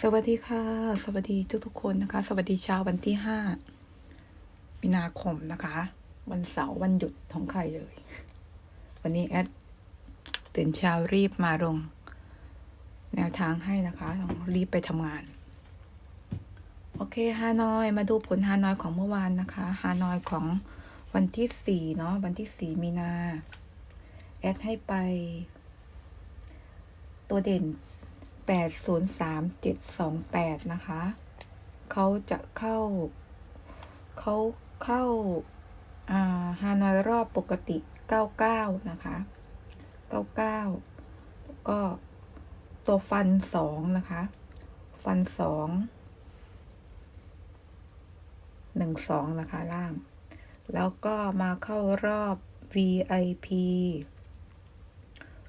สวัสดีค่ะ สวัสดีทุกทุกๆคนนะคะ สวัสดีเช้าวันที่ห้ามีนาคมนะคะ วันเสาร์วันหยุดของใครเลย วันนี้แอดตื่นเช้ารีบมาลง แนวทางให้นะคะต้องรีบไปทำงาน โอเคฮานอยมาดูผลฮานอยของเมื่อวานนะคะฮานอยของวันที่สี่เนาะวันที่สี่มีนา แอดให้ไป ตัวเด่น แปดศูนย์สามเจ็ดสองแปดนะคะ เขาจะเข้า เขาเข้าฮานอยรอบปกติเก้าเก้านะคะเก้าเก้าก็ตัวฟันสองนะคะ ฟันสองหนึ่งสองนะคะล่าง แล้วก็มาเข้ารอบ VIP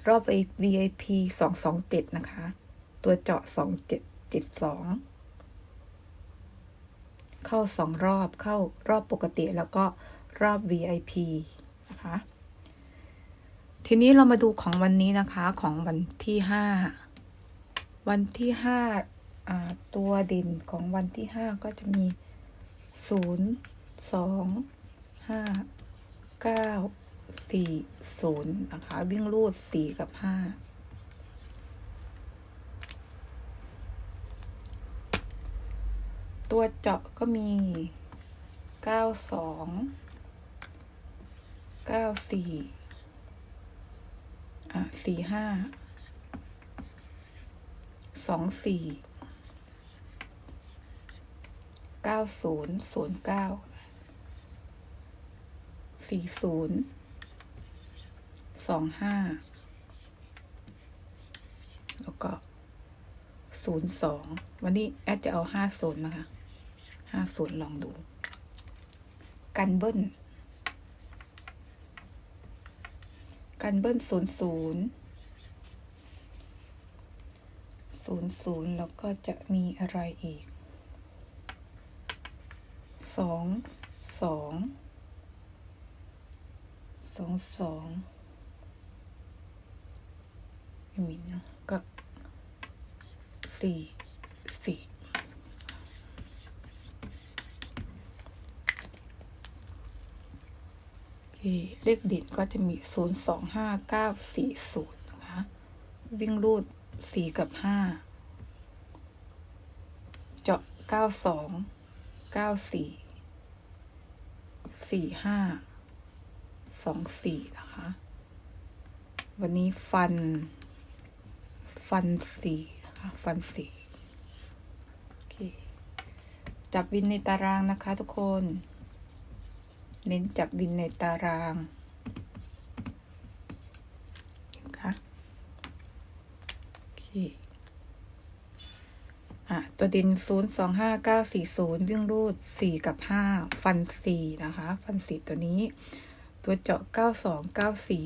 รอบ VIP สองสองเจ็ดนะคะ ตัวเจาะสองเจ็ดเจ็ดสองเข้าสองรอบเข้ารอบปกติแล้วก็รอบ VIP นะคะ ทีนี้เรามาดูของวันนี้นะคะของวันที่ห้าวันที่ห้าตัวด่นของวันที่ห้าก็จะมีศูนย์สองห้าเก้าสี่ศูนย์นะคะ วิ่งรูดสี่กับห้า ตัวเจาะก็มีเก้าสองเก้าสี่อะสี่ห้าสองสี่เก้าศูนย์ศูนย์เก้าสี่ศูนย์สองห้าแล้วก็ศูนย์สองวันนี้แอดจะเอาห้าศูนย์นะคะ ห้าศูนย์ลองดู กันเบิ้ล กันเบิ้ลศูนย์ศูนย์ศูนย์ศูนย์แล้วก็จะมีอะไรอีกสองสองสองสองไม่มีเนอะก็สี่สี่โอ เคเลขเด็ดก็จะมีศูนย์สองห้าเก้าสี่ศูนย์นะคะ วิ่งรูดสี่กับห้าเจาะเก้าสองเก้าสี่สี่ห้าสองสี่นะคะ วันนี้ฟัน ฟันสี่นะคะ ฟันสี่โอเค จับวินในตารางนะคะทุกคน เน้นจับวินในตารางนะคะโอเคอะตัวด่นศูนย์สองห้าเก้าสี่ศูนย์วิ่งรูดสี่กับห้าฟันสี่นะคะ ฟันสี่ตัวนี้ ตัวเจาะเก้าสองเก้าสี่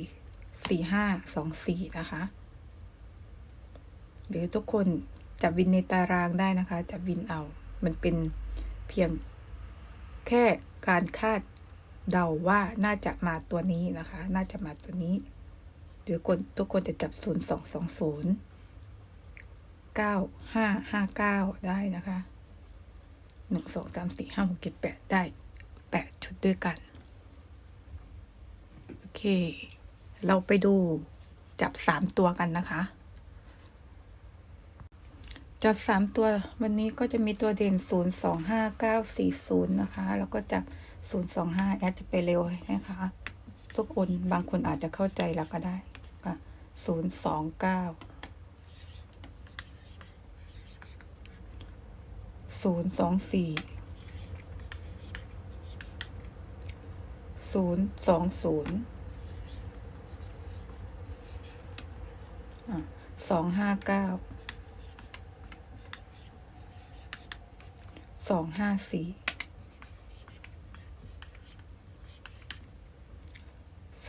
สี่ห้าสองสี่นะคะ หรือทุกคนจับวินในตารางได้นะคะ จับวินเอา มันเป็นเพียงแค่การคาด เดาว่าน่าจะมาตัวนี้นะคะ น่าจะมาตัวนี้ หรือคนทุกคนจะจับศูนย์สองสองศูนย์เก้าห้าห้าเก้าได้นะคะหนึ่งสองสามสี่ห้าหกเจ็ดแปดได้แปดชุดด้วยกัน โอเค เราไปดูจับสามตัวกันนะคะ จับสามตัววันนี้ก็จะมีตัวเด่นศูนย์สองห้าเก้าสี่ศูนย์นะคะ แล้วก็จับ ศูนย์สองห้าแอดจะไปเร็วนะคะ ทุกคนบางคนอาจจะเข้าใจแล้วก็ได้ก็ศูนย์สองเก้าศูนย์สองสี่ศูนย์สองศูนย์สองห้าเก้าสองห้าสี่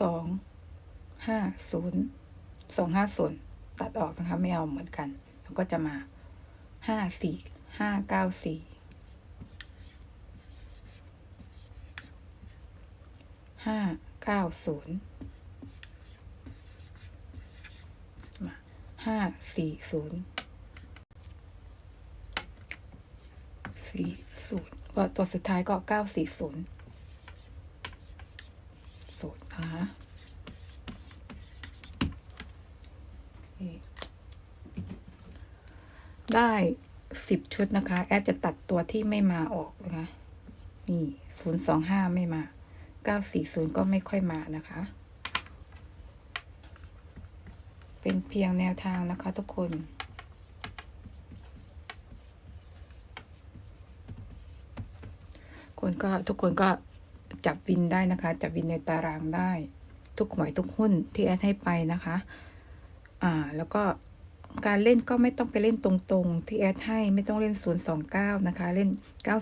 สองห้าศูนย์สองห้าศูนย์ตัดออกนะคะ ไม่เอาเหมือนกัน แล้วก็จะมาห้าสี่ห้าเก้าสี่ห้าเก้าศูนย์มาห้าสี่ศูนย์สี่ศูนย์ตัวสุดท้ายก็เก้าสี่ศูนย์ ศูนย์นะคะได้สิบชุดนะคะ แอดจะตัดตัวที่ไม่มาออกนะคะ นี่ศูนย์สองห้าไม่มาเก้าสี่ศูนย์ก็ไม่ค่อยมานะคะ เป็นเพียงแนวทางนะคะทุกคนคนก็ทุกคนก็ จับวินได้นะคะ จับวินในตารางได้ ทุกหวยทุกหุ้นที่แอดให้ไปนะคะ อ่า แล้วก็การเล่นก็ไม่ต้องไปเล่นตรงๆ ที่แอดให้ไม่ต้องเล่น 029 นะคะ เล่น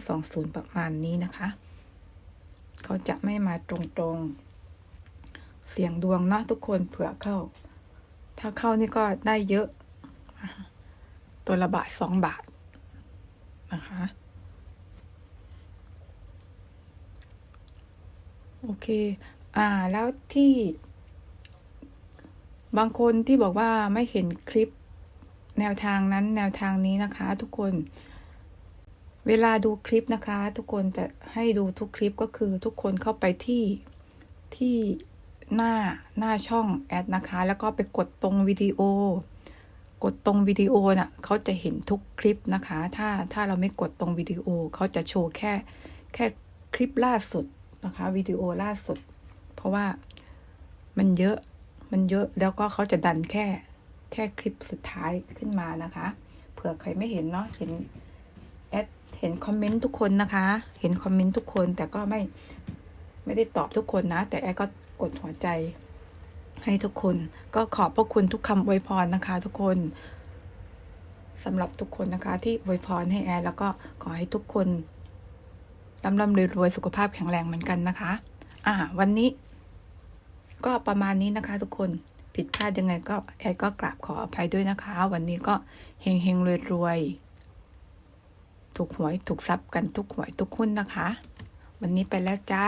920 ประมาณนี้นะคะ เขาจะไม่มาตรงๆ เสียงดวงเนาะทุกคนเผื่อเข้า ถ้าเข้านี่ก็ได้เยอะนะคะตัวละบาทสองบาทนะคะ โอเค อ่า แล้วที่ บางคนที่บอกว่าไม่เห็นคลิปแนวทางนั้นแนวทางนี้นะคะ ทุกคน เวลาดูคลิปนะคะ ทุกคนจะให้ดูทุกคลิปก็คือทุกคนเข้าไปที่ที่หน้าหน้าช่องแอดนะคะ แล้วก็ไปกดตรงวิดีโอกดตรงวิดีโอน่ะเขาจะเห็นทุกคลิปนะคะ ถ้าถ้าเราไม่กดตรงวิดีโอเขาจะโชว์แค่แค่คลิปล่าสุด นะคะวิดีโอล่าสุด เพราะว่ามันเยอะมันเยอะแล้วก็เขาจะดันแค่ แค่คลิปสุดท้ายขึ้นมานะคะ เผื่อใครไม่เห็นเนาะเห็นแอดเห็นคอมเมนต์ทุกคนนะคะ เห็นคอมเมนต์ทุกคนแต่ก็ไม่ไม่ได้ตอบทุกคนนะ แต่แอดก็กดหัวใจ ให้ทุกคน ก็ขอบพระคุณทุกคำอวยพรนะคะ ทุกคนสำหรับทุกคนนะคะที่อวยพรให้แอดแล้วก็ขอให้ทุกคน ร่ำร่ำรวยรวยสุขภาพแข็งแรงเหมือนกันนะคะ อ่า วันนี้ ก็ประมาณนี้นะคะ ทุกคนผิดพลาดยังไงก็แอดก็กราบขออภัยด้วยนะคะ วันนี้ก็เฮงเฮงรวยรวยถูกหวยถูกทรัพย์กันทุกหวยทุกคุณนะคะ วันนี้ไปแล้วจ้า